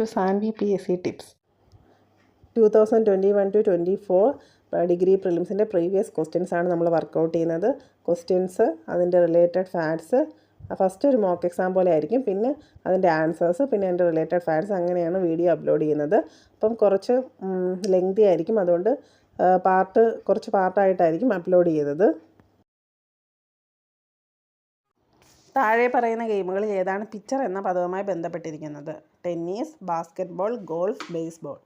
To Sanvi P S C tips two thousand twenty one to twenty four degree പ്രിലിംസിന്റെ previous questions ആണ് നമ്മൾ work out ചെയ്യുന്നത്. Questions അതിന്റെ related facts first ഒരു mock exam പോലെ ആയിരിക്കും. പിന്നെ അതിന്റെ ആൻസേഴ്സ് പിന്നെ അതിന്റെ റിലേറ്റഡ് ഫാക്ട്സ് അങ്ങനെയാണ് വീഡിയോ അപ്ലോഡ് ചെയ്യുന്നത്. അപ്പം കുറച്ച് ലെങ്തി ആയിരിക്കും. അതുകൊണ്ട് പാർട്ട് കുറച്ച് പാർട്ടായിട്ടായിരിക്കും അപ്ലോഡ് ചെയ്യുന്നത്. താഴെ പറയുന്ന ഗെയിമുകളിൽ ഏതാണ് പിച്ചർ എന്ന പദവുമായി ബന്ധപ്പെട്ടിരിക്കുന്നത്? Tennis basketball golf baseball.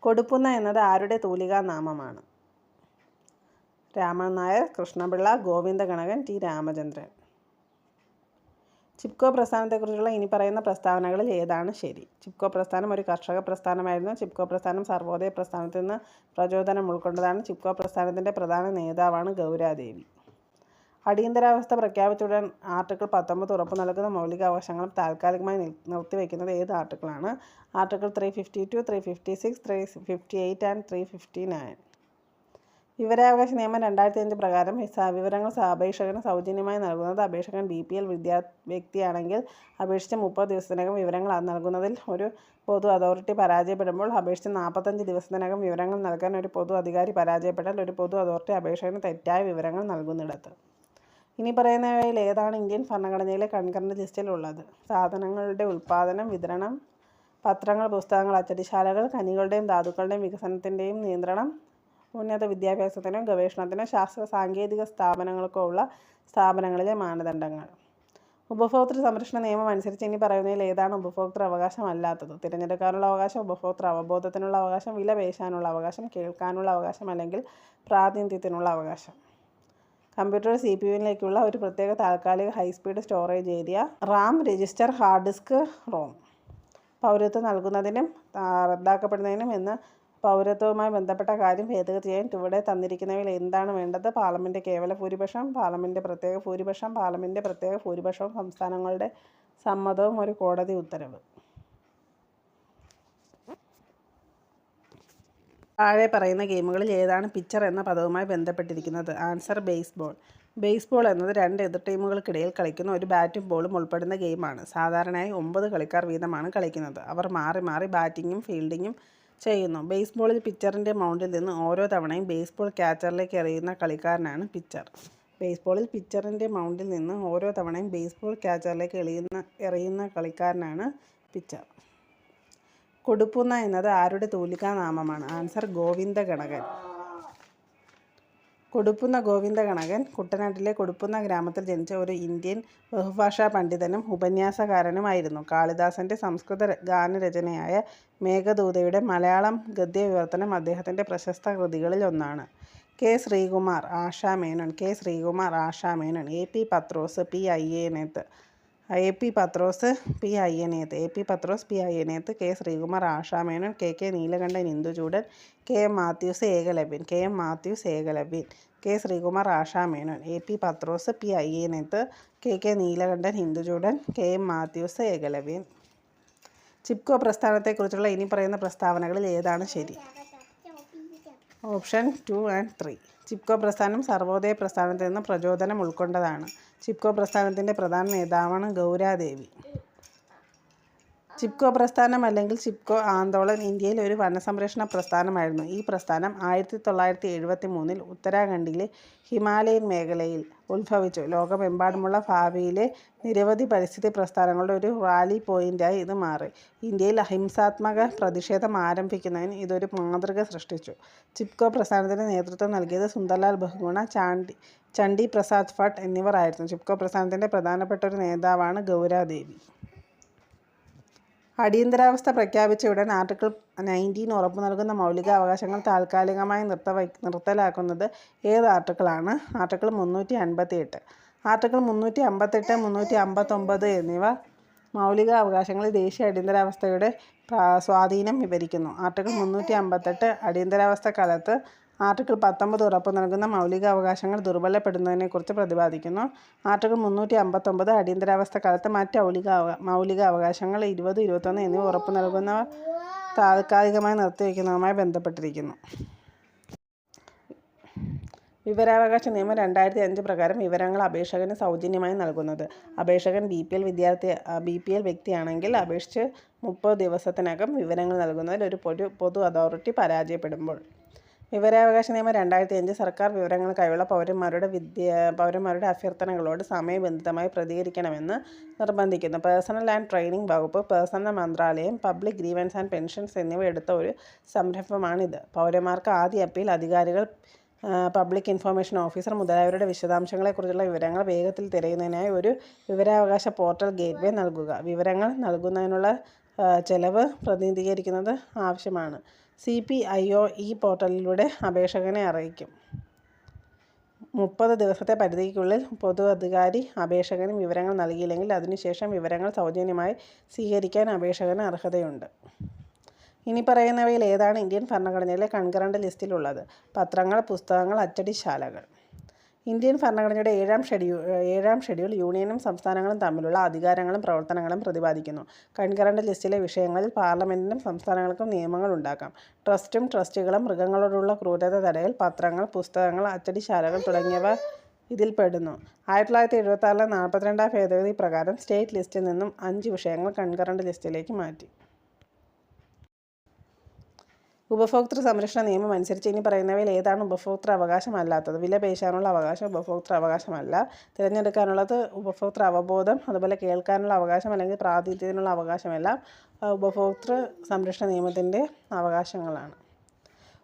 Kodupunna എന്നത് ആരുടെ തൂലികാ നാമമാണ്? രാമൻ നായർ കൃഷ്ണപിള്ള ഗോവിന്ദ ഗണകൻ ടി രാമചന്ദ്രൻ. ചിപ്കോ പ്രസ്ഥാനത്തെക്കുറിച്ചുള്ള ഇനി പറയുന്ന പ്രസ്താവനകളിൽ ഏതാണ് ശരി? ചിപ്കോ പ്രസ്ഥാനം ഒരു കർഷക പ്രസ്ഥാനമായിരുന്നു. ചിപ്കോ പ്രസ്ഥാനം സർവോദയ പ്രസ്ഥാനത്തിൽ നിന്ന് പ്രചോദനം ഉൾക്കൊണ്ടതാണ്. ചിപ്കോ പ്രസ്ഥാനത്തിന്റെ പ്രധാന നേതാവാണ് ഗൗരാദേവി. അടിയന്തരാവസ്ഥ പ്രഖ്യാപിച്ചുടൻ ആർട്ടിക്കിൾ പത്തൊമ്പത് ഉറപ്പ് നൽകുന്ന മൗലികാവകാശങ്ങളും താൽക്കാലികമായി നിർത്തിവെക്കുന്നത് ഏത് ആർട്ടിക്കിളാണ്? Article three fifty two three fifty six three fifty eight and three fifty nine വിവരാവകാശ നിയമം രണ്ടായിരത്തി അഞ്ച് പ്രകാരം വിവരങ്ങൾ അപേക്ഷകന് സൗജന്യമായി നൽകുന്നത് അപേക്ഷകൻ ബി പി എൽ വിദ്യാ വ്യക്തിയാണെങ്കിൽ അപേക്ഷിച്ച് മുപ്പത് ദിവസത്തിനകം വിവരങ്ങൾ നൽകുന്നതിൽ ഒരു പൊതു അതോറിറ്റി പരാജയപ്പെടുമ്പോൾ അപേക്ഷിച്ച് നാൽപ്പത്തഞ്ച് ദിവസത്തിനകം വിവരങ്ങൾ നൽകാൻ ഒരു പൊതു അധികാരി പരാജയപ്പെട്ടാൽ ഒരു പൊതു അതോറിറ്റി അപേക്ഷകന് തെറ്റായ വിവരങ്ങൾ നൽകുന്നിടത്ത്. ഇനി പറയുന്നവയിൽ ഏതാണ് ഇന്ത്യൻ ഭരണഘടനയിലെ കൺകറന്റ് ലിസ്റ്റിലുള്ളത്? സാധനങ്ങളുടെ ഉൽപ്പാദനം വിതരണം പത്രങ്ങൾ പുസ്തകങ്ങൾ അച്ചടിശാലകൾ കനികളുടെയും ധാതുക്കളുടെയും വികസനത്തിന്റെയും നിയന്ത്രണം ഉന്നത വിദ്യാഭ്യാസത്തിനോ ഗവേഷണത്തിനോ ശാസ്ത്ര സാങ്കേതിക സ്ഥാപനങ്ങൾക്കോ ഉള്ള സ്ഥാപനങ്ങളിലെ മാനദണ്ഡങ്ങൾ. ഉപഭോക്തൃ സംരക്ഷണ നിയമം അനുസരിച്ച് ഇനി പറയുന്നതിൽ ഏതാണ് ഉപഭോക്തൃ അവകാശം അല്ലാത്തത് തിരഞ്ഞെടുക്കാനുള്ള അവകാശം ഉപഭോക്തൃ അവബോധത്തിനുള്ള അവകാശം വില പേശാനുള്ള അവകാശം കേൾക്കാനുള്ള അവകാശം അല്ലെങ്കിൽ പ്രാതിനിധ്യത്തിനുള്ള അവകാശം. കമ്പ്യൂട്ടർ സി പി യുവിലേക്കുള്ള ഒരു പ്രത്യേക താൽക്കാലിക high speed storage area RAM register hard disk ROM. പൗരത്വം നൽകുന്നതിനും റദ്ദാക്കപ്പെടുന്നതിനും എന്ന് പൗരത്വവുമായി ബന്ധപ്പെട്ട കാര്യം ഭേദഗതി ചെയ്യാൻ ചുവടെ തന്നിരിക്കുന്നവയിൽ എന്താണ് വേണ്ടത്? പാർലമെന്റ് കേവല ഭൂരിപക്ഷം പാർലമെന്റ് പ്രത്യേക ഭൂരിപക്ഷം പാർലമെന്റ് പ്രത്യേക ഭൂരിപക്ഷവും സംസ്ഥാനങ്ങളുടെ സമ്മതവും ഒരു കോടതി ഉത്തരവ്. താഴെ പറയുന്ന ഗെയിമുകളിൽ ഏതാണ് പിച്ചർ എന്ന പദവുമായി ബന്ധപ്പെട്ടിരിക്കുന്നത്? ആൻസർ ബേസ്ബോൾ ബേസ്ബോൾ എന്നത് രണ്ട് എതിർ ടീമുകൾക്കിടയിൽ കളിക്കുന്ന ഒരു ബാറ്റും ബോളും ഉൾപ്പെടുന്ന ഗെയിമാണ് സാധാരണയായി ഒമ്പത് കളിക്കാർ വീതമാണ് കളിക്കുന്നത്. അവർ മാറി മാറി ബാറ്റിങ്ങും ഫീൽഡിങ്ങും ചെയ്യുന്നു. ബേസ്ബോളിൽ പിച്ചറിന്റെ മൗണ്ടിൽ നിന്ന് ഓരോ തവണയും ബേസ്ബോൾ ക്യാച്ചറിലേക്ക് എറിയുന്ന കളിക്കാരനാണ് പിച്ചർ ബേസ്ബോളിൽ പിച്ചറിന്റെ മൗണ്ടിൽ നിന്ന് ഓരോ തവണയും ബേസ്ബോൾ ക്യാച്ചറിലേക്ക് എറിയുന്ന എറിയുന്ന കളിക്കാരനാണ് പിച്ചർ കൊടുപ്പുന്ന എന്നത് ആരുടെ തൂലികാ നാമമാണ് ആൻസർ ഗോവിന്ദ ഗണകൻ കൊടുപ്പുന്ന ഗോവിന്ദ ഗണകൻ കുട്ടനാട്ടിലെ കൊടുപ്പുന്ന ഗ്രാമത്തിൽ ജനിച്ച ഒരു ഇന്ത്യൻ ബഹുഭാഷാ പണ്ഡിതനും ഉപന്യാസകാരനുമായിരുന്നു. കാളിദാസന്റെ സംസ്കൃത ഗാനരചനയായ മേഘദൂതയുടെ മലയാളം ഗദ്യവിവർത്തനം അദ്ദേഹത്തിന്റെ പ്രശസ്ത കൃതികളിൽ ഒന്നാണ്. K Sreekumar Asha Menon K Sreekumar Asha Menon A P Pathros P Ayyaneth A P Pathros P Ayyaneth. A P Pathros P Ayyaneth K Sreekumar Asha Menon K K Neelakandan Induchoodan K M Mathews Ekalavyan. K M Mathews Ekalavyan. K Sreekumar Asha Menon. A P Pathros P Ayyaneth K K Neelakandan Induchoodan K M Mathews Ekalavyan. Chipko പ്രസ്ഥാനത്തെക്കുറിച്ചുള്ള ഇനി പറയുന്ന പ്രസ്താവനകളിൽ ഏതാണ് ശരി? Option two and three. Chipko പ്രസ്ഥാനം സർവോദയ പ്രസ്ഥാനത്തിൽ നിന്ന് പ്രചോദനം ഉൾക്കൊണ്ടതാണ്. ചിപ്കോ പ്രസ്ഥാനത്തിന്റെ പ്രധാന നേതാവാണ് ഗൗരാദേവി. ചിപ്കോ പ്രസ്ഥാനം അല്ലെങ്കിൽ ചിപ്കോ ആന്തോളൻ ഇന്ത്യയിൽ ഒരു വനസംരക്ഷണ പ്രസ്ഥാനമായിരുന്നു. ഈ പ്രസ്ഥാനം ആയിരത്തി തൊള്ളായിരത്തി എഴുപത്തി മൂന്നിൽ ഉത്തരാഖണ്ഡിലെ ഹിമാലയൻ മേഖലയിൽ ഉത്ഭവിച്ചു. ലോകമെമ്പാടുമുള്ള ഭാവിയിലെ നിരവധി പരിസ്ഥിതി പ്രസ്ഥാനങ്ങളുടെ ഒരു റാലി പോയിന്റായി ഇത് മാറി. ഇന്ത്യയിൽ അഹിംസാത്മക പ്രതിഷേധം ആരംഭിക്കുന്നതിന് ഇതൊരു മാതൃക സൃഷ്ടിച്ചു. ചിപ്കോ പ്രസ്ഥാനത്തിന് നേതൃത്വം നൽകിയത് സുന്ദർലാൽ ബഹുഗുണ ചാണ്ടി ചണ്ഡി പ്രസാദ് ഭട്ട് എന്നിവർ ആയിരുന്നു ചിപ്കോ പ്രസ്ഥാനത്തിന്റെ പ്രധാനപ്പെട്ട ഒരു നേതാവാണ് ഗൗരാദേവി. അടിയന്തരാവസ്ഥ പ്രഖ്യാപിച്ച ഉടൻ ആർട്ടിക്കിൾ നയന്റീൻ ഉറപ്പു നൽകുന്ന മൗലികാവകാശങ്ങൾ താൽക്കാലികമായി നിർത്ത നിർത്തലാക്കുന്നത് ഏത് ആർട്ടിക്കിളാണ്? ആർട്ടിക്കിൾ മുന്നൂറ്റി അൻപത്തി എട്ട് ആർട്ടിക്കിൾ മുന്നൂറ്റി അമ്പത്തെട്ട് മുന്നൂറ്റി അമ്പത്തൊമ്പത് എന്നിവ മൗലിക അവകാശങ്ങളിൽ ദേശീയ അടിയന്തരാവസ്ഥയുടെ സ്വാധീനം വിവരിക്കുന്നു. ആർട്ടിക്കിൾ മുന്നൂറ്റി അമ്പത്തെട്ട് അടിയന്തരാവസ്ഥ കാലത്ത് ആർട്ടിക്കിൾ പത്തൊമ്പത് ഉറപ്പ് നൽകുന്ന മൗലിക അവകാശങ്ങൾ ദുർബലപ്പെടുന്നതിനെക്കുറിച്ച് പ്രതിപാദിക്കുന്നു. ആർട്ടിക്കിൾ മുന്നൂറ്റി അമ്പത്തൊമ്പത് അടിയന്തരാവസ്ഥ കാലത്ത് മറ്റ് മൗലിക മൗലിക അവകാശങ്ങൾ ഇരുപത് ഇരുപത്തൊന്ന് എന്നിവ ഉറപ്പ് നൽകുന്ന താൽക്കാലികമായി നിർത്തിവെക്കുന്നതുമായി ബന്ധപ്പെട്ടിരിക്കുന്നു. വിവരാവകാശ നിയമം രണ്ടായിരത്തി അഞ്ച് പ്രകാരം വിവരങ്ങൾ അപേക്ഷകന് സൗജന്യമായി നൽകുന്നത്. അപേക്ഷകൻ ബി പി എൽ വിദ്യാർത്ഥി ബി പി എൽ വ്യക്തിയാണെങ്കിൽ അപേക്ഷിച്ച് മുപ്പത് ദിവസത്തിനകം വിവരങ്ങൾ നൽകുന്നതിൽ ഒരു പൊതു പൊതു അതോറിറ്റി പരാജയപ്പെടുമ്പോൾ വിവരാവകാശ നിയമം രണ്ടായിരത്തി അഞ്ച് സർക്കാർ വിവരങ്ങൾക്കായുള്ള പൗരന്മാരുടെ വിദ്യ പൗരന്മാരുടെ അഭ്യർത്ഥനകളോട് സമയബന്ധിതമായി പ്രതികരിക്കണമെന്ന് നിർബന്ധിക്കുന്നു. പേഴ്സണൽ ആൻഡ് ട്രെയിനിങ് വകുപ്പ് പേഴ്സണൽ മന്ത്രാലയം പബ്ലിക് ഗ്രീവൻസ് ആൻഡ് പെൻഷൻസ് എന്നിവ എടുത്ത ഒരു സംരംഭമാണിത്. പൗരന്മാർക്ക് ആദ്യ അപ്പീൽ അധികാരികൾ പബ്ലിക് ഇൻഫർമേഷൻ ഓഫീസർ മുതലായവരുടെ വിശദാംശങ്ങളെക്കുറിച്ചുള്ള വിവരങ്ങൾ വേഗത്തിൽ തിരയുന്നതിനായി ഒരു വിവരാവകാശ പോർട്ടൽ ഗേറ്റ്വേ നൽകുക. വിവരങ്ങൾ നൽകുന്നതിനുള്ള ചെലവ് പ്രതിനിധീകരിക്കുന്നത് ആവശ്യമാണ്. സി പി ഐ ഒ ഈ പോർട്ടലിലൂടെ അപേക്ഷകനെ അറിയിക്കും. മുപ്പത് ദിവസത്തെ പരിധിക്കുള്ളിൽ പൊതു അധികാരി അപേക്ഷകന് വിവരങ്ങൾ നൽകിയില്ലെങ്കിൽ അതിനുശേഷം വിവരങ്ങൾ സൗജന്യമായി സ്വീകരിക്കാൻ അപേക്ഷകന് അർഹതയുണ്ട്. ഇനി പറയുന്നവയിൽ ഏതാണ് ഇന്ത്യൻ ഭരണഘടനയിലെ കൺകറണ്ട് ലിസ്റ്റിലുള്ളത്? പത്രങ്ങൾ പുസ്തകങ്ങൾ അച്ചടിശാലകൾ. ഇന്ത്യൻ ഭരണഘടനയുടെ ഏഴാം ഷെഡ്യൂൾ ഏഴാം ഷെഡ്യൂൾ യൂണിയനും സംസ്ഥാനങ്ങളും തമ്മിലുള്ള അധികാരങ്ങളും പ്രവർത്തനങ്ങളും പ്രതിപാദിക്കുന്നു. കൺകറന്റ് ലിസ്റ്റിലെ വിഷയങ്ങളിൽ പാർലമെന്റിനും സംസ്ഥാനങ്ങൾക്കും നിയമങ്ങൾ ഉണ്ടാക്കാം. ട്രസ്റ്റും ട്രസ്റ്റുകളും മൃഗങ്ങളോടുള്ള ക്രൂരത തടയൽ പത്രങ്ങൾ പുസ്തകങ്ങൾ അച്ചടിശാലകൾ തുടങ്ങിയവ ഇതിൽ പെടുന്നു ആയിരത്തി തൊള്ളായിരത്തി എഴുപത്തി ആറിലെ നാൽപ്പത്തിരണ്ടാം ഭേദഗതി പ്രകാരം സ്റ്റേറ്റ് ലിസ്റ്റിൽ നിന്നും അഞ്ച് വിഷയങ്ങൾ കൺകറന്റ് ലിസ്റ്റിലേക്ക് മാറ്റി. ഉപഭോക്തൃ സംരക്ഷണ നിയമം അനുസരിച്ച് ഇനി പറയുന്നവയിൽ ഏതാണ് ഉപഭോക്തൃ അവകാശമല്ലാത്തത്? വില പേശാനുള്ള അവകാശം ഉപഭോക്തൃ അവകാശമല്ല. തിരഞ്ഞെടുക്കാനുള്ളത് ഉപഭോക്തൃ അവബോധം അതുപോലെ കേൾക്കാനുള്ള അവകാശം അല്ലെങ്കിൽ പ്രാതിനിധ്യത്തിനുള്ള അവകാശമെല്ലാം ഉപഭോക്തൃ സംരക്ഷണ നിയമത്തിന്റെ അവകാശങ്ങളാണ്.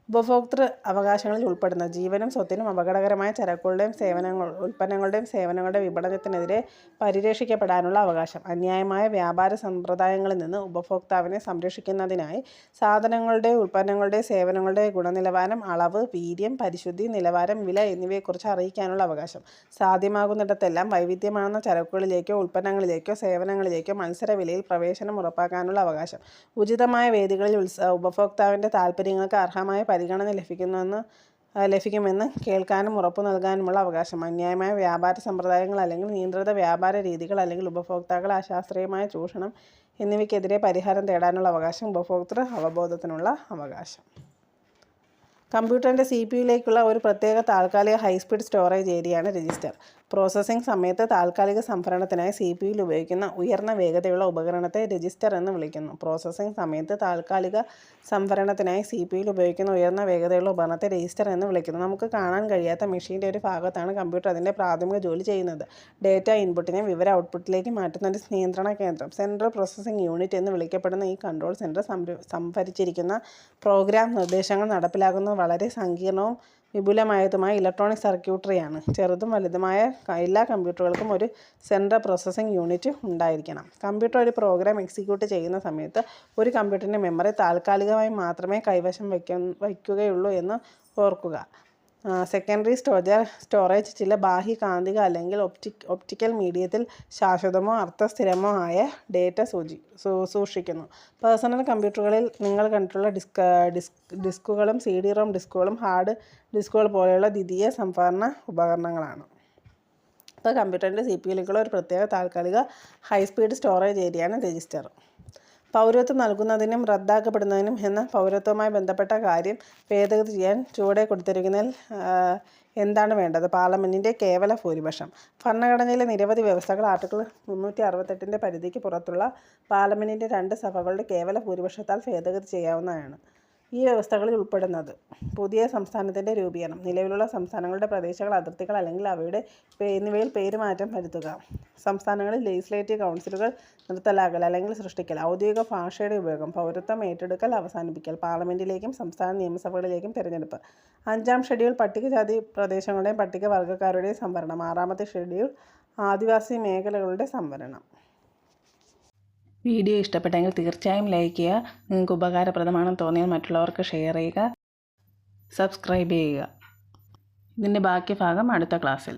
ഉപഭോക്തൃ അവകാശങ്ങളിൽ ഉൾപ്പെടുന്ന ജീവനും സ്വത്തിനും അപകടകരമായ ചരക്കുകളുടെയും സേവനങ്ങൾ ഉൽപ്പന്നങ്ങളുടെയും സേവനങ്ങളുടെ വിപണനത്തിനെതിരെ പരിരക്ഷിക്കപ്പെടാനുള്ള അവകാശം അന്യായമായ വ്യാപാര സമ്പ്രദായങ്ങളിൽ നിന്ന് ഉപഭോക്താവിനെ സംരക്ഷിക്കുന്നതിനായി സാധനങ്ങളുടെ ഉൽപ്പന്നങ്ങളുടെ സേവനങ്ങളുടെ ഗുണനിലവാരം അളവ് വീര്യം പരിശുദ്ധി നിലവാരം വില എന്നിവയെക്കുറിച്ച് അറിയിക്കാനുള്ള അവകാശം. സാധ്യമാകുന്നിടത്തെല്ലാം വൈവിധ്യമാർന്ന ചരക്കുകളിലേക്കോ ഉൽപ്പന്നങ്ങളിലേക്കോ സേവനങ്ങളിലേക്കോ മത്സര വിലയിൽ പ്രവേശനം ഉറപ്പാക്കാനുള്ള അവകാശം. ഉചിതമായ വേദികളിൽ ഉത്സ ഉപഭോക്താവിന്റെ താൽപ്പര്യങ്ങൾക്ക് അർഹമായ പരിഗണന ലഭിക്കുന്നുവെന്ന് ലഭിക്കുമെന്ന് കേൾക്കാനും ഉറപ്പു നൽകാനുമുള്ള അവകാശം. അന്യായമായ വ്യാപാര സമ്പ്രദായങ്ങൾ അല്ലെങ്കിൽ നിയന്ത്രിത വ്യാപാര രീതികൾ അല്ലെങ്കിൽ ഉപഭോക്താക്കളെ അശാസ്ത്രീയമായ ചൂഷണം എന്നിവയ്ക്കെതിരെ പരിഹാരം തേടാനുള്ള അവകാശം ഉപഭോക്തൃ അവബോധത്തിനുള്ള അവകാശം. കമ്പ്യൂട്ടറിന്റെ സി പി യുയിലേക്കുള്ള ഒരു പ്രത്യേക താൽക്കാലിക ഹൈസ്പീഡ് സ്റ്റോറേജ് ഏരിയയാണ് രജിസ്റ്റർ. പ്രോസസ്സിംഗ് സമയത്ത് താൽക്കാലിക സംഭരണത്തിനായി സി പി യുയിൽ ഉപയോഗിക്കുന്ന ഉയർന്ന വേഗതയുള്ള ഉപകരണത്തെ രജിസ്റ്റർ എന്ന് വിളിക്കുന്നു. പ്രോസസ്സിംഗ് സമയത്ത് താൽക്കാലിക സംഭരണത്തിനായി സി പി യുയിൽ ഉപയോഗിക്കുന്ന ഉയർന്ന വേഗതയുള്ള ഉപകരണത്തെ രജിസ്റ്റർ എന്ന് വിളിക്കുന്നു. നമുക്ക് കാണാൻ കഴിയാത്ത മെഷീന്റെ ഒരു ഭാഗത്താണ് കമ്പ്യൂട്ടർ അതിന്റെ പ്രാഥമിക ജോലി ചെയ്യുന്നത്. ഡേറ്റ ഇൻപുട്ടിനെ വിവര ഔട്ട്പുട്ടിലേക്ക് മാറ്റുന്ന ഒരു നിയന്ത്രണ കേന്ദ്രം. സെൻട്രൽ പ്രോസസ്സിംഗ് യൂണിറ്റ് എന്ന് വിളിക്കപ്പെടുന്ന ഈ കൺട്രോൾ സെന്റർ സംഭരിച്ചിരിക്കുന്ന പ്രോഗ്രാം നിർദ്ദേശങ്ങൾ നടപ്പിലാക്കുന്നത് വളരെ സങ്കീർണവും വിപുലമായതുമായ ഇലക്ട്രോണിക് സർക്യൂട്ടറിയാണ് ചെറുതും വലുതുമായ എല്ലാ കമ്പ്യൂട്ടറുകൾക്കും ഒരു സെൻട്രൽ പ്രോസസ്സിംഗ് യൂണിറ്റ് ഉണ്ടായിരിക്കണം. കമ്പ്യൂട്ടർ ഒരു പ്രോഗ്രാം എക്സിക്യൂട്ട് ചെയ്യുന്ന സമയത്ത് ഒരു കമ്പ്യൂട്ടറിന്റെ മെമ്മറി താൽക്കാലികമായി മാത്രമേ കൈവശം വയ്ക്ക വയ്ക്കുകയുള്ളൂ എന്ന് ഓർക്കുക. സെക്കൻഡറി സ്റ്റോറേജ് സ്റ്റോറേജ് ചില ബാഹ്യ കാന്തിക അല്ലെങ്കിൽ ഒപ്റ്റിക് ഒപ്റ്റിക്കൽ മീഡിയത്തിൽ ശാശ്വതമോ അർത്ഥസ്ഥിരമോ ആയ ഡേറ്റ സൂചി സൂക്ഷിക്കുന്നു. പേഴ്സണൽ കമ്പ്യൂട്ടറുകളിൽ നിങ്ങൾ കണ്ടിട്ടുള്ള ഡിസ്ക് ഡിസ്ക് ഡിസ്കുകളും സി ഡി റോം ഡിസ്കുകളും ഹാർഡ് ഡിസ്കുകൾ പോലെയുള്ള ദ്വിതീയ സംഭരണ ഉപകരണങ്ങളാണ്. ഇപ്പോൾ കമ്പ്യൂട്ടറിന്റെ സി പി യിലേക്കുള്ള ഒരു പ്രത്യേക താൽക്കാലിക ഹൈ സ്പീഡ് സ്റ്റോറേജ് ഏരിയയാണ് രജിസ്റ്റർ പൗരത്വം നൽകുന്നതിനും റദ്ദാക്കപ്പെടുന്നതിനും എന്ന പൗരത്വവുമായി ബന്ധപ്പെട്ട കാര്യം ഭേദഗതി ചെയ്യാൻ ചുവടെ കൊടുത്തിരിക്കുന്നതിൽ എന്താണ് വേണ്ടത്? പാർലമെന്റിന്റെ കേവല ഭൂരിപക്ഷം. ഭരണഘടനയിലെ നിരവധി വ്യവസ്ഥകൾ ആർട്ടിക്കിൾ മുന്നൂറ്റി അറുപത്തെട്ടിന്റെ പരിധിക്ക് പുറത്തുള്ള പാർലമെന്റിന്റെ രണ്ട് സഭകളുടെ കേവല ഭൂരിപക്ഷത്താൽ ഭേദഗതി ചെയ്യാവുന്നതാണ്. ഈ വ്യവസ്ഥകളിൽ ഉൾപ്പെടുന്നത്. പുതിയ സംസ്ഥാനത്തിന്റെ രൂപീകരണം. നിലവിലുള്ള സംസ്ഥാനങ്ങളുടെ പ്രദേശങ്ങൾ അതിർത്തികൾ അല്ലെങ്കിൽ അവയുടെ എന്നിവയിൽ പേരുമാറ്റം വരുത്തുക. സംസ്ഥാനങ്ങളിൽ ലെജിസ്ലേറ്റീവ് കൗൺസിലുകൾ നിർത്തലാകൽ അല്ലെങ്കിൽ സൃഷ്ടിക്കൽ. ഔദ്യോഗിക ഭാഷയുടെ ഉപയോഗം പൗരത്വം ഏറ്റെടുക്കൽ അവസാനിപ്പിക്കൽ പാർലമെന്റിലേക്കും സംസ്ഥാന നിയമസഭകളിലേക്കും തിരഞ്ഞെടുപ്പ്. അഞ്ചാം ഷെഡ്യൂൾ പട്ടികജാതി പ്രദേശങ്ങളുടെയും പട്ടികവർഗക്കാരുടെയും സംവരണം. ആറാമത്തെ ഷെഡ്യൂൾ ആദിവാസി മേഖലകളുടെ സംവരണം. വീഡിയോ ഇഷ്ടപ്പെട്ടെങ്കിൽ തീർച്ചയായും ലൈക്ക് ചെയ്യുക. നിങ്ങൾക്ക് ഉപകാരപ്രദമാണെന്ന് തോന്നിയാൽ മറ്റുള്ളവർക്ക് ഷെയർ ചെയ്യുക. സബ്സ്ക്രൈബ് ചെയ്യുക. ഇതിന്റെ ബാക്കി ഭാഗം അടുത്ത ക്ലാസ്സിൽ